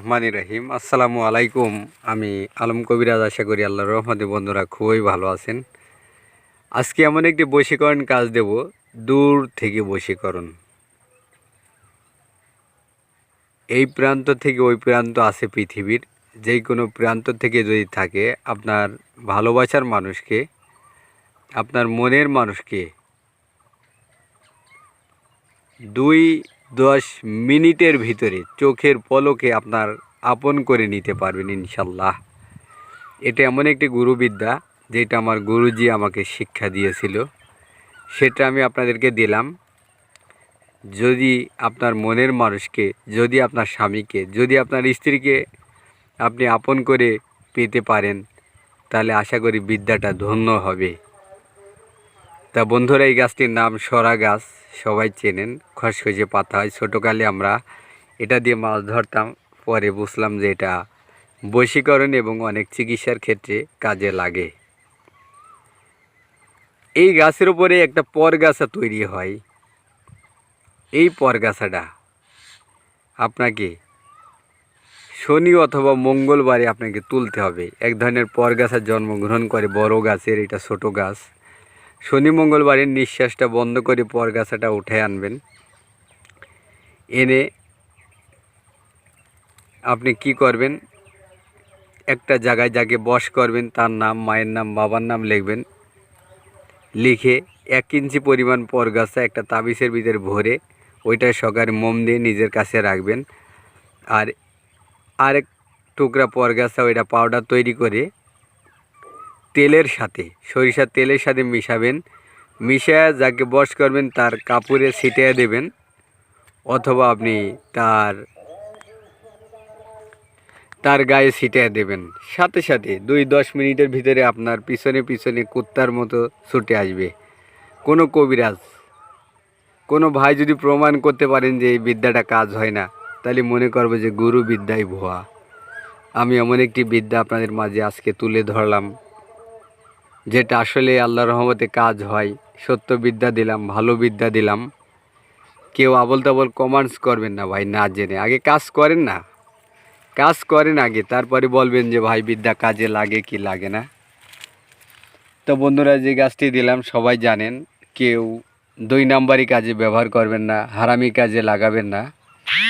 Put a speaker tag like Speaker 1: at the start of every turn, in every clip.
Speaker 1: রহমান রহিম। আসসালামু আলাইকুম। আমি আলম কবিরাজ, আশা করি আল্লাহর রহমতে বন্ধুরা খুবই ভালো আছেন। আজকে এমন একটি বশীকরণ কাজ দেব, দূর থেকে বশীকরণ। এই প্রান্ত থেকে ওই প্রান্ত আছে পৃথিবীর। যেই কোনো প্রান্ত থেকে যদি থাকে, আপনার ভালোবাসার মানুষকে, আপনার মনের মানুষকে, দুই দশ মিনিটের ভিতরে চোখের পলকে আপনার আপন করে নিতে পারবেন ইনশাল্লাহ। এটা এমন একটি গুরুবিদ্যা, যেটা আমার গুরুজি আমাকে শিক্ষা দিয়েছিল। সেটা আমি আপনাদেরকে দিলাম। যদি আপনার মনের মানুষকে, যদি আপনার স্বামীকে, যদি আপনার স্ত্রীকে আপনি আপন করে পেতে পারেন, তাহলে আশা করি বিদ্যাটা ধন্য হবে। তা বন্ধুরা, এই গাছটির নাম সরা গাছ। সবাই চেনেন, খসখসে পাতা হয়। ছোটোকালে আমরা এটা দিয়ে মাছ ধরতাম। পরে বুঝলাম যে এটা বশীকরণ এবং অনেক চিকিৎসার ক্ষেত্রে কাজে লাগে। এই গাছের উপরে একটা পরগাছা তৈরি হয়। এই পরগাছাটা আপনাকে শনি অথবা মঙ্গলবারে আপনাকে তুলতে হবে। এক ধরনের পরগাছা জন্মগ্রহণ করে বড় গাছের, এটা ছোট গাছ। শনি মঙ্গলবারের নিঃশ্বাসটা বন্ধ করে পরগাছাটা উঠে আনবেন। এনে আপনি কি করবেন? একটা জায়গায় যাকে বস করবেন, তার নাম, মায়ের নাম, বাবার নাম লিখবেন। লিখে এক ইঞ্চি পরিমাণ পরগাছা একটা তাবিজের ভিতরে ভরে ওইটা সকালে মোম দিয়ে নিজের কাছে রাখবেন। আর আরেক টুকরা পরগাছা ওইটা পাউডার তৈরি করে তেলের সাথে, সরিষার তেলের সাথে মিশাবেন। মিশিয়ে যাকে বস করবেন, তার কাপড়ে ছিটিয়ে দেবেন। অথবা আপনি তার তার গায়ে ছিটিয়ে দেবেন। সাথে সাথে দুই দশ মিনিটের ভিতরে আপনার পিছনে পিছনে কুত্তার মতো ছুটে আসবে। কোনো কবিরাজ, কোনো ভাই যদি প্রমাণ করতে পারেন যে এই বিদ্যাটা কাজ হয় না, তাহলে মনে করব যে গুরু বিদ্যাই ভুয়া। আমি এমন একটি বিদ্যা আপনাদের মাঝে আজকে তুলে ধরলাম। যেটা আসলে আল্লাহ রহমতে কাজ হয়। সত্য বিদ্যা দিলাম, ভালো বিদ্যা দিলাম। কেউ আবল তাবল কমান্টস করবেন না ভাই, না জেনে। আগে কাজ করেন না। কাজ করেন আগে, তারপরে বলবেন যে ভাই বিদ্যা কাজে লাগে কি লাগে না। তো বন্ধুরা, যে গাছটি দিলাম, সবাই জানেন, কেউ দুই নাম্বারই কাজে ব্যবহার করবেন না, হারামি কাজে লাগাবেন না।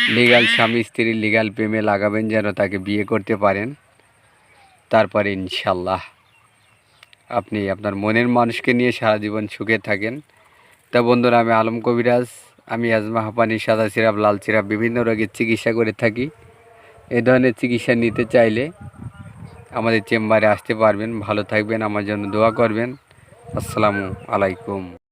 Speaker 1: লিগাল স্বামী স্ত্রী লিগাল প্রেমে লাগাবেন যেন তাকে বিয়ে করতে পারেন। তারপরে ইনশাল্লাহ আপনি আপনার মনের মানুষকে নিয়ে সারা জীবন সুখে থাকেন। তা বন্ধুরা, আমি আলম কবিরাজ, আমি আজমা হাপানি, সাদা সিরাপ, লাল সিরাপ বিভিন্ন রোগের চিকিৎসা করে থাকি। এ ধরনের চিকিৎসা নিতে চাইলে আমাদের চেম্বারে আসতে পারবেন। ভালো থাকবেন, আমার জন্য দোয়া করবেন। আসসালামু আলাইকুম।